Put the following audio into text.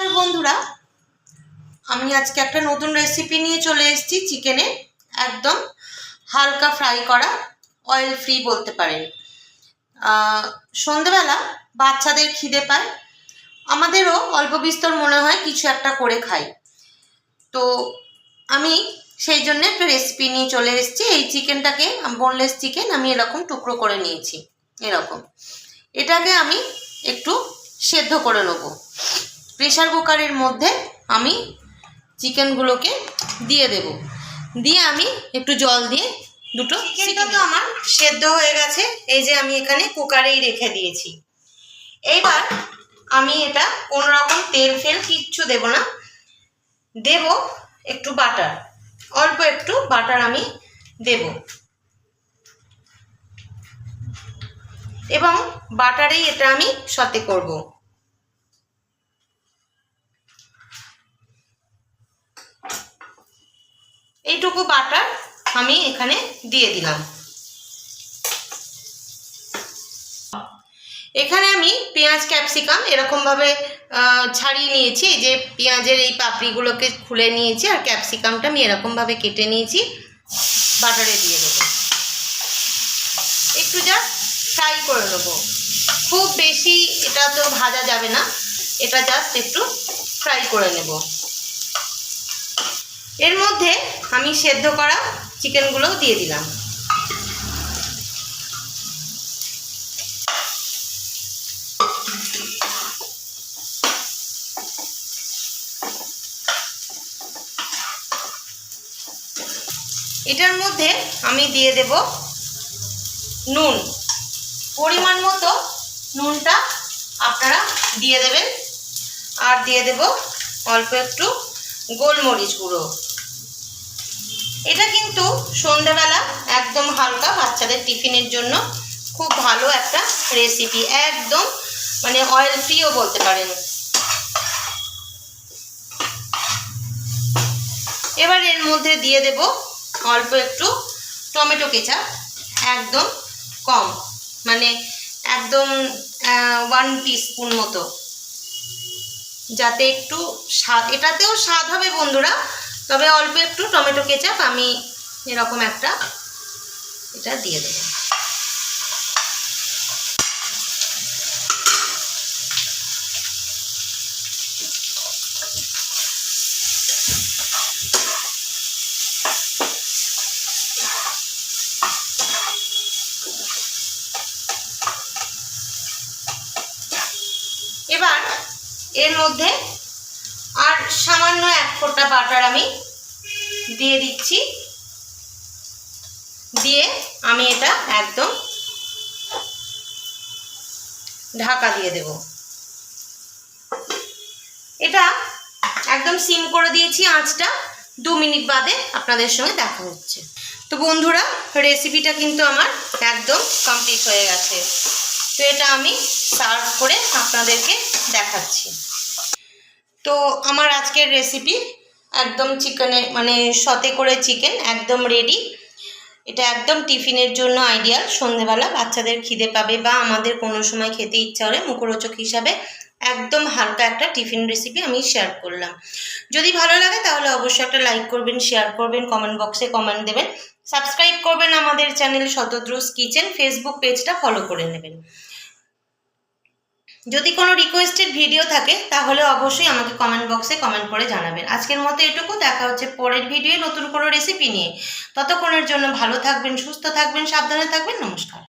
নমস্কার বন্ধুরা। আমি আজকে একটা নতুন রেসিপি নিয়ে চলে এসেছি চিকেনে। একদম হালকা ফ্রাই করা অয়েল ফ্রি বলতে পারেন। সন্ধেবেলা বাচ্চাদের খিদে পায়। আমাদেরও অল্প বিস্তর মনে হয় কিছু একটা করে খাই। তো আমি সেই জন্য একটা রেসিপি নিয়ে চলে এসেছি। এই চিকেনটাকে বোনলেস চিকেন আমি এরকম টুকরো করে নিয়েছি। এরকম। এটাকে আমি একটু সেদ্ধ করে নেব। প্রেশার কুকারের মধ্যে আমি চিকেনগুলোকে দিয়ে দেব। দিয়ে আমি একটু জল দিয়ে দুটো চিকেনটা তো আমার সেদ্ধ হয়ে গেছে এই যে আমি এখানে কুকারেই রেখে দিয়েছি। এইবার আমি এটা কোনো রকম তেল ফেল কিচ্ছু দেব না। দেব একটু বাটার অল্প একটু বাটার আমি দেব। এবং বাটারেই এটা আমি সতে করব। এইটুকু বাটার আমি এখানে দিয়ে দিলাম। এখানে আমি পেঁয়াজ, ক্যাপসিকাম এরকমভাবে ছাড়িয়ে নিয়েছি। এই যে পেঁয়াজের এই পাপড়িগুলোকে খুলে নিয়েছি আর ক্যাপসিকামটা আমি এরকমভাবে কেটে নিয়েছি। বাটারে দিয়ে দেবো। একটু জাস্ট ফ্রাই করে নেব। খুব বেশি এটা তো ভাজা যাবে না। এটা জাস্ট একটু ফ্রাই করে নেব। এর মধ্যে আমি সেদ্ধ করা চিকেনগুলোও দিয়ে দিলাম। এটার মধ্যে আমি দিয়ে দেব নুন। পরিমাণ মতো নুনটা আপনারা দিয়ে দেবেন। আর দিয়ে দেব অল্প একটু গোলমরিচ গুঁড়ো। এটা কিন্তু সন্ধ্যাবেলা একদম হালকা বাচ্চাদের টিফিনের জন্য খুব ভালো একটা রেসিপি একদম মানে অয়েল ফ্রিও বলতে পারেন। এবার এর মধ্যে দিয়ে দেব অল্প একটু টমেটো কেচাপ, একদম কম মানে একদম ওয়ান টিস্পুন মতো। যাতে একটু স্বাদ, এটাতেও স্বাদ হবে বন্ধুরা তবে অল্প একটু টমেটো কেচাপ আমি এরকম একটা এটা দিয়ে দেবো। এবার এর মধ্যে সামান্য এক ফোঁটা বাটার আমি দিয়ে দিচ্ছি। দিয়ে আমি এটা একদম ঢাকা দিয়ে দেব। এটা একদম সিম করে দিয়েছি, আঁচটা দু মিনিট বাদে আপনাদের সঙ্গে দেখা হচ্ছে। তো বন্ধুরা রেসিপিটা কিন্তু আমার একদম কমপ্লিট হয়ে গেছে। তো এটা আমি সার্ভ করে আপনাদেরকে দেখাচ্ছি। তো আমার আজকের রেসিপি একদম চিকেনে মানে সতে করে চিকেন একদম রেডি এটা একদম টিফিনের জন্য আইডিয়াল সন্ধেবেলা বাচ্চাদের খিদে পাবে বা আমাদের কোনো সময় খেতে ইচ্ছা হলে মুখরোচক হিসাবে একদম হালকা একটা টিফিন রেসিপি আমি শেয়ার করলাম। যদি ভালো লাগে তাহলে অবশ্যই একটা লাইক করবেন শেয়ার করবেন কমেন্ট বক্সে কমেন্ট দেবেন। সাবস্ক্রাইব করবেন আমাদের চ্যানেল শতদ্রুস কিচেন ফেসবুক পেজটা ফলো করে নেবেন। যদি কোনো রিকোয়েস্টেড ভিডিও থাকে, তাহলে অবশ্যই আমাকে কমেন্ট বক্সে কমেন্ট করে জানাবেন। আজকের মতো এটুকু, দেখা হচ্ছে পরের ভিডিও নতুন কোনো রেসিপি নিয়ে। ততক্ষণের জন্য ভালো থাকবেন, সুস্থ থাকবেন, সাবধানে থাকবেন, নমস্কার।